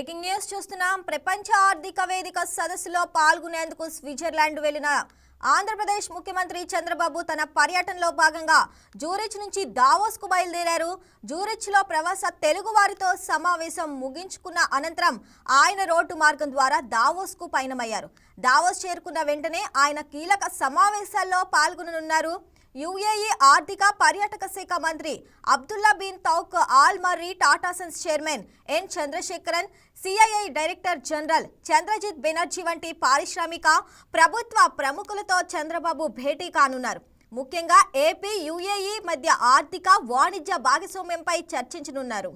Breaking news చూస్తున్నాం. ప్రపంచ ఆర్థిక వేదిక సదస్సులో పాల్గొనేందుకు స్విట్జర్లాండ్ వెళ్ళిన ఆంధ్రప్రదేశ్ ముఖ్యమంత్రి చంద్రబాబు తన పర్యటనలో భాగంగా జూరిచ్ నుంచి దావోస్కు బయలుదేరారు. జూరిచ్లో ప్రవాస తెలుగు వారితో సమావేశం ముగించుకున్న అనంతరం ఆయన రోడ్డు మార్గం ద్వారా దావోస్కు పయనమయ్యారు. దావోస్ చేరుకున్న వెంటనే ఆయన కీలక సమావేశాల్లో పాల్గొననున్నారు. యుఏఈ ఆర్థిక పర్యాటక శాఖ మంత్రి Abdullah bin Touq Al Marri Tata Sons chairman N Chandrasekaran CII director general Chandrajit Banerjee వంటి పారిశ్రామిక ప్రభుత్వ ప్రముఖులతో చంద్రబాబు భేటీ కానున్నారు. ముఖ్యంగా ఏపీ యుఏఈ మధ్య ఆర్థిక వాణిజ్య భాగస్వామ్యంపై చర్చించనున్నారు.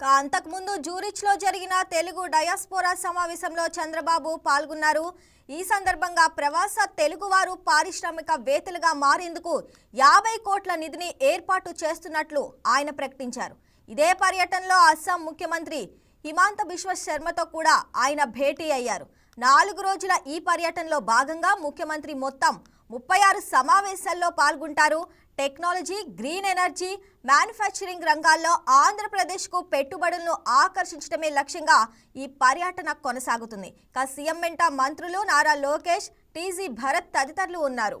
అంతకుముందు జూరిచ్లో జరిగిన తెలుగు డయాస్పోరా సమావేశంలో చంద్రబాబు పాల్గొన్నారు. ఈ సందర్భంగా ప్రవాస తెలుగువారు పారిశ్రామికవేత్తలుగా మారేందుకు యాభై కోట్ల నిధిని ఏర్పాటు చేస్తున్నట్లు ఆయన ప్రకటించారు. ఇదే పర్యటనలో అస్సాం ముఖ్యమంత్రి హిమాంత బిశ్వ శర్మతో కూడా ఆయన భేటీ అయ్యారు. నాలుగు రోజుల ఈ పర్యటనలో భాగంగా ముఖ్యమంత్రి మొత్తం ముప్పై ఆరు సమావేశాల్లో పాల్గొంటారు. టెక్నాలజీ గ్రీన్ ఎనర్జీ మ్యానుఫ్యాక్చరింగ్ రంగాల్లో ఆంధ్రప్రదేశ్కు పెట్టుబడులను ఆకర్షించడమే లక్ష్యంగా ఈ పర్యటన కొనసాగుతుంది. ఇక సీఎం వెంట మంత్రులు నారా లోకేష్ టీజీ భరత్ తదితరులు ఉన్నారు.